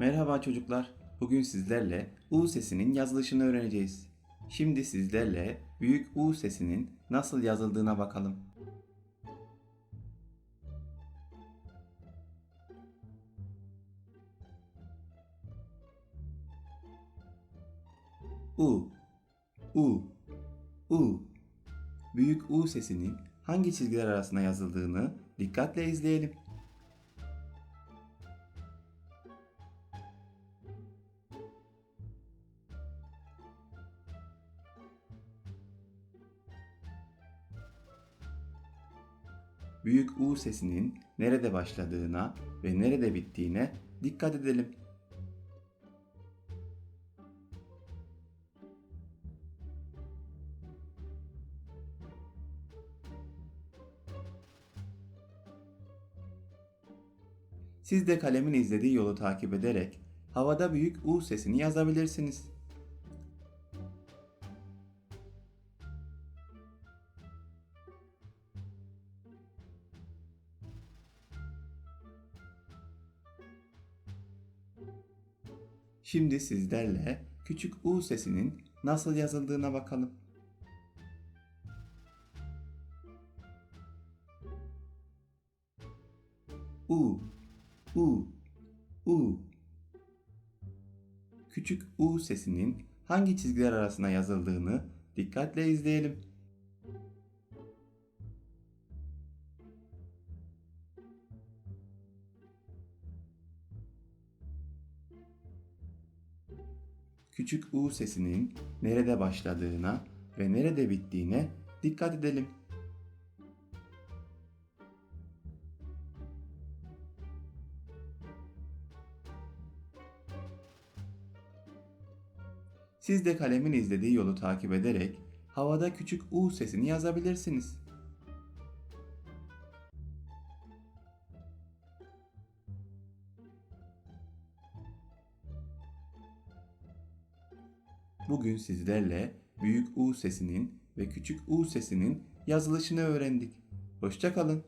Merhaba çocuklar. Bugün sizlerle U sesinin yazılışını öğreneceğiz. Şimdi sizlerle büyük U sesinin nasıl yazıldığına bakalım. U U U Büyük U sesinin hangi çizgiler arasında yazıldığını dikkatle izleyelim. Büyük U sesinin nerede başladığına ve nerede bittiğine dikkat edelim. Siz de kalemin izlediği yolu takip ederek havada büyük U sesini yazabilirsiniz. Şimdi sizlerle küçük U sesinin nasıl yazıldığına bakalım. U U U Küçük U sesinin hangi çizgiler arasında yazıldığını dikkatle izleyelim. Küçük U sesinin nerede başladığına ve nerede bittiğine dikkat edelim. Siz de kalemin izlediği yolu takip ederek havada küçük U sesini yazabilirsiniz. Bugün sizlerle büyük U sesinin ve küçük U sesinin yazılışını öğrendik. Hoşçakalın.